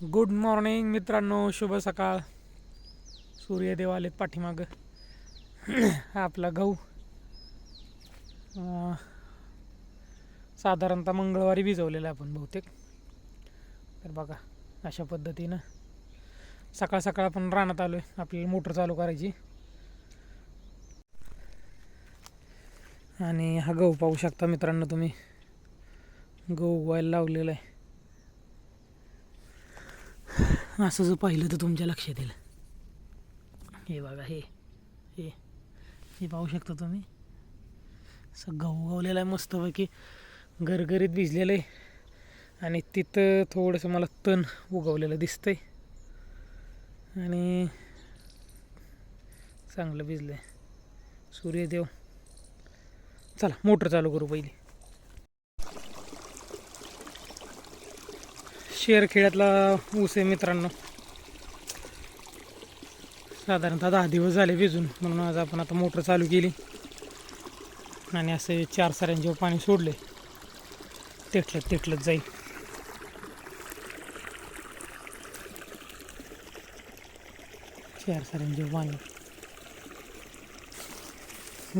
Good morning मित्रांनो. शुभ सकाळ. सूर्यदेव आलेत पाठीमागं हा आपला गहू. साधारणतः मंगळवारी भिजवलेला आहे आपण बहुतेक. तर बघा अशा पद्धतीनं सकाळ सकाळ आपण रानात आलो आहे आपल्याला मोटर चालू करायची. आणि हा गहू पाहू शकता मित्रांनो तुम्ही. गहू उगवायला लावलेला आहे. असं जर पाहिलं तर तुमच्या लक्षात येईल. हे बघा हे हे हे पाहू शकता तुम्ही. असं गहू उगवलेला आहे मस्तपैकी. गरगरीत भिजलेलं आहे. आणि तिथं थोडंसं मला तण उगवलेलं दिसतंय. आणि चांगलं भिजलं आहे सूर्यदेव. चला मोटर चालू करू पहिली. शेअरखेड्यातला ऊस आहे मित्रांनो. साधारणतः दहा दिवस झाले भिजून म्हणून आज आपण आता मोटर चालू केली. आणि असे चार साऱ्यांचे पाणी सोडले तेटलत तेटलत जाईल. चार साऱ्यांचे पाणी.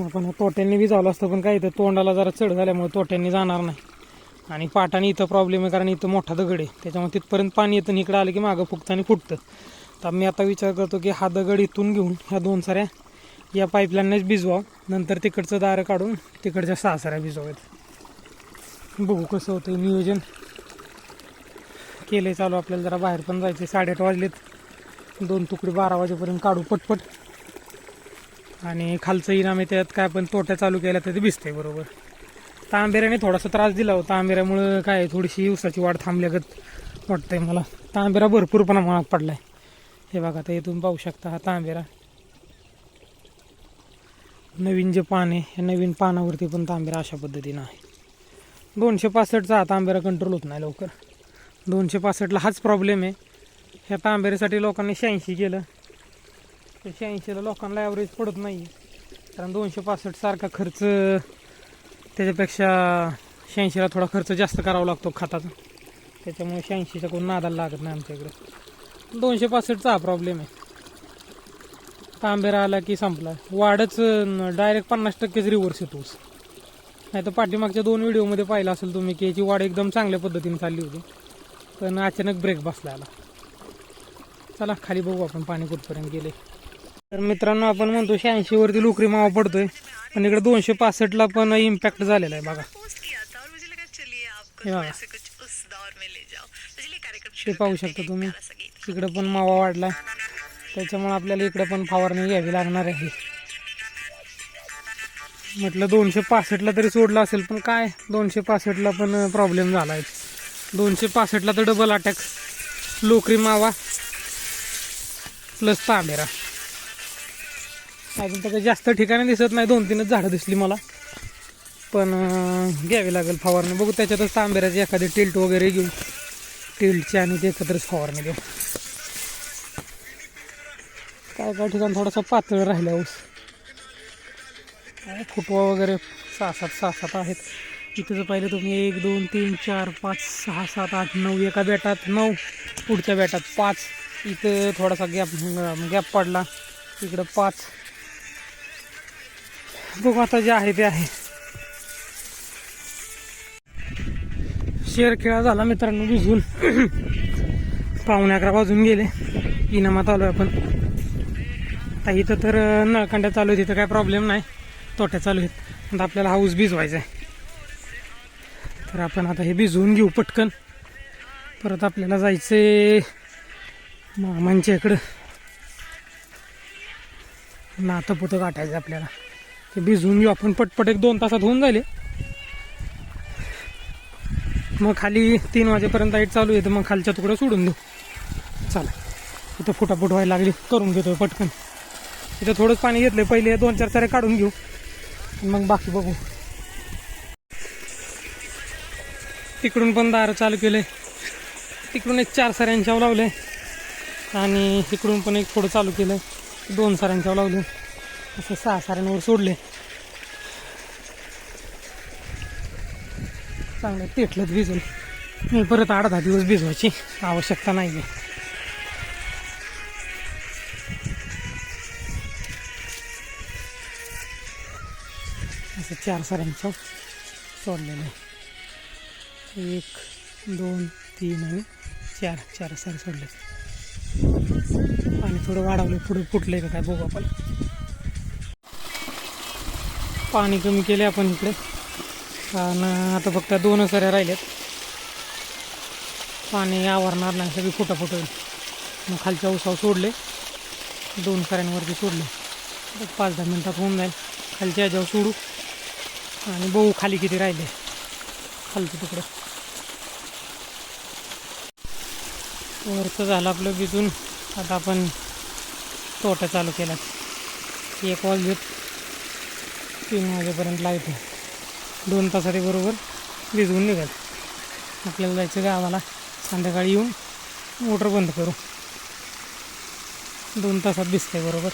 आपण तोट्यांनी बी झालं असतं पण काय तर तोंडाला जरा चढ झाल्यामुळे तोट्यांनी जाणार नाही. आणि पाटाने इथं प्रॉब्लेम आहे कारण इथं मोठा दगड आहे. त्याच्यामुळे तिथपर्यंत पाणी येतं आणि इकडं आलं की मागं फुगतं आणि फुटतं. तर मी आता विचार करतो की हा दगड इथून घेऊन ह्या दोन साऱ्या या पाईपलाईननेच भिजवावं. नंतर तिकडचं दारं काढून तिकडच्या सहा साऱ्या भिजवाव्यात. बघू कसं होतं नियोजन केलं चालू. आपल्याला जरा बाहेर पण जायचं साडेआठ वाजलेत. दोन तुकडे बारा वाजेपर्यंत काढू पटपट. आणि खालचं इनाम आहे त्यात काय पण तोट्या चालू केल्या तर ते भिजते बरोबर. तांबेऱ्याने थोडासा त्रास दिला होता. तांबेऱ्यामुळं काय थोडीशी उसाची वाढ थांबल्यागत वाटतंय मला. तांबेरा भरपूर प्रमाणात पडलाय. हे बघा आता हे तुम्ही पाहू शकता हा तांबेरा. नवीन जे पान आहे या नवीन पानावरती पण तांबेरा अशा पद्धतीनं आहे. दोनशे पासष्टचा हा तांबेरा कंट्रोल होत नाही लवकर. दोनशे पासष्टला हाच प्रॉब्लेम आहे. ह्या तांबेऱ्यासाठी लोकांनी शहाऐंशी केलं. तर शहाऐंशीला लोकांना ॲव्हरेज पडत नाही कारण दोनशे पासष्ट सारखा खर्च त्याच्यापेक्षा शहाऐंशीला थोडा खर्च जास्त करावा लागतो खताचा. त्याच्यामुळे शहाऐंशीचा कोण नादाला लागत नाही आमच्याकडे दोनशे पासष्टचा हा प्रॉब्लेम आहे. तांबेरा आला की संपला. वाढच डायरेक्ट पन्नास टक्केच रिव्हर्स येतो. नाही तर पाठीमागच्या दोन व्हिडिओमध्ये पाहिलं असेल तुम्ही की याची वाढ एकदम चांगल्या पद्धतीने चालली होती. पण अचानक ब्रेक बसला आला चला खाली बघू आपण पाणी कुठपर्यंत गेले. तर मित्रांनो आपण म्हणतो शहाऐंशी वरती लोकरी मावा पडतोय. पण इकडे दोनशे पासष्टला पण इम्पॅक्ट झालेला आहे बघा. ते पाहू शकता तुम्ही. इकडे पण मावा वाढला त्याच्यामुळे आपल्याला इकडे पण फवारणी घ्यावी लागणार आहे. म्हटलं दोनशे पासष्टला तरी सोडलं असेल पण काय? दोनशे पासष्टला पण प्रॉब्लेम झाला आहे दोनशे पासष्टला तर डबल अटॅक लोकरी मावा प्लस तांबेरा. अजून तर काही जास्त ठिकाणी दिसत नाही. दोन तीनच झाडं दिसली मला. पण घ्यावी लागेल फवारणी. बघू त्याच्यातच तांबेऱ्याची एखादी टिल्ट वगैरे घेऊ टिल्टची आणि ते एकत्रच फवारणी देऊ. काय काय ठिकाण थोडासा पातळ राहिला ऊस. फुटवा वगैरे सहा सात सहा सात आहेत. इथं जर पाहिलं तुम्ही एक दोन तीन चार पाच सहा सात आठ नऊ. एका बेटात नऊ पुढच्या बेटात पाच. इथं थोडासा गॅप गॅप पडला. इकडं पाच. बघू आता जे आहे ते आहे. शेर खेळा झाला मित्रांनो भिजून. पाहुणे अकरा वाजून गेले. इनामात आलो आपण. आता इथं तर अं, नळकांड्या चालू आहेत. तिथं काय प्रॉब्लेम नाही. तोट्या चालू आहेत. आता आपल्याला हाऊस भिजवायचा आहे तर आपण आता हे भिजवून घेऊ पटकन. परत आपल्याला जायचे मामांच्या इकडं. नातं पुतं गाठायचं आपल्याला. ते भिजवून घेऊ आपण पटपट एक दोन तासात होऊन जाईल मग खाली तीन वाजेपर्यंत लाइट चालू आहे तर मग खालच्या तुकड्या सोडून देऊ. चला इथं फुटाफुट व्हायला लागली करून घेतोय पटकन. इथं थोडंच पाणी घेतलंय पहिले दोन चार सारे काढून घेऊ. मग बाकी बघू. तिकडून पण दारं चालू केले. तिकडून एक चार साऱ्यांच्यावर लावले. आणि इकडून पण एक थोडं चालू केलं. दोन साऱ्यांच्यावर लावले. असं सहा साऱ्यांवर सोडले चांगलं तेटलंच भिजून मी परत आठ दहा दिवस भिजवायची आवश्यकता नाही आहे असं चार सऱ्यांचं सोडलेलं आहे एक दोन तीन आणि चार चार सारे सोडले आणि थोडं वाढवलं पुढे फुटलंय का काय बघू आपण पाणी कमी केले आपण इकडे. कारण आता फक्त दोन सऱ्या राहिल्यात. पाणी आवरणार नाही सगळी फुटा होईल मग खालच्या उसाव सोडले. दोन सऱ्यांवरती सोडले. पाच दहा मिनटात होऊन जाईल. खालच्या ह्याच्यावर सोडू. आणि बहू खाली किती राहिले. खालचं तिकडं. वरचं झालं आपलं भिजून. आता आपण तोटा चालू केला. एक वाजलेत. तीन वाजेपर्यंत लाइट दोन तासाचे बरोबर भिजवून निघाल. आपल्याला जायचं गावाला. संध्याकाळी येऊन मोटर बंद करू. दोन तासात भिजते बरोबर.